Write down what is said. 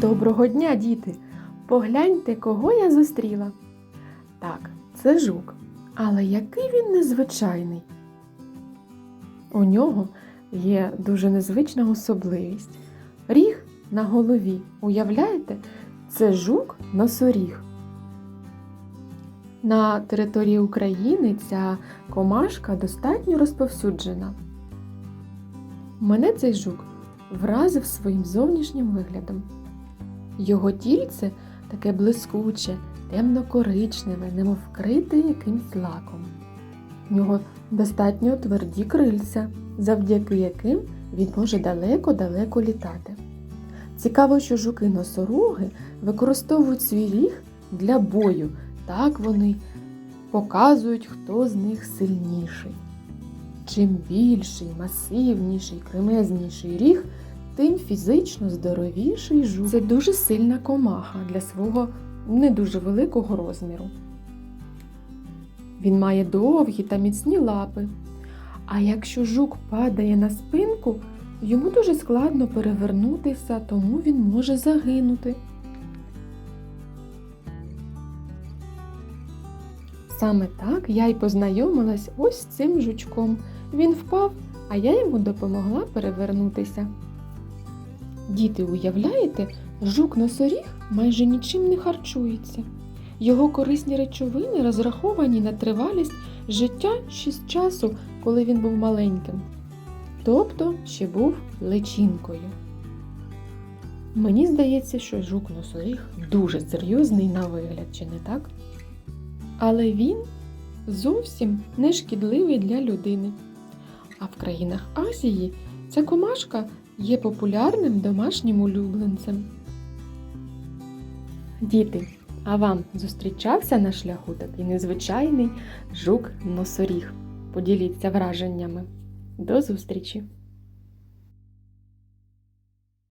Доброго дня, діти! Погляньте, кого я зустріла. Так, це жук. Але який він незвичайний. У нього є дуже незвична особливість. Ріг на голові. Уявляєте? Це жук носоріг. На території України ця комашка достатньо розповсюджена. Мене цей жук вразив своїм зовнішнім виглядом. Його тільце таке блискуче, темно-коричневе, немов вкрите якимсь лаком. В нього достатньо тверді крильця, завдяки яким він може далеко-далеко літати. Цікаво, що жуки-носороги використовують свій ріг для бою. Так вони показують, хто з них сильніший. Чим більший, масивніший, кремезніший ріг, тим фізично здоровіший жук. Це дуже сильна комаха для свого не дуже великого розміру. Він має довгі та міцні лапи. А якщо жук падає на спинку, йому дуже складно перевернутися, тому він може загинути. Саме так я й познайомилась ось з цим жучком. Він впав, а я йому допомогла перевернутися. Діти, уявляєте, жук-носоріг майже нічим не харчується. Його корисні речовини розраховані на тривалість життя ще з часу, коли він був маленьким. Тобто ще був личинкою. Мені здається, що жук-носоріг дуже серйозний на вигляд, чи не так? Але він зовсім не шкідливий для людини. А в країнах Азії ця комашка є популярним домашнім улюбленцем. Діти, а вам зустрічався на шляху такий незвичайний жук-носоріг? Поділіться враженнями. До зустрічі!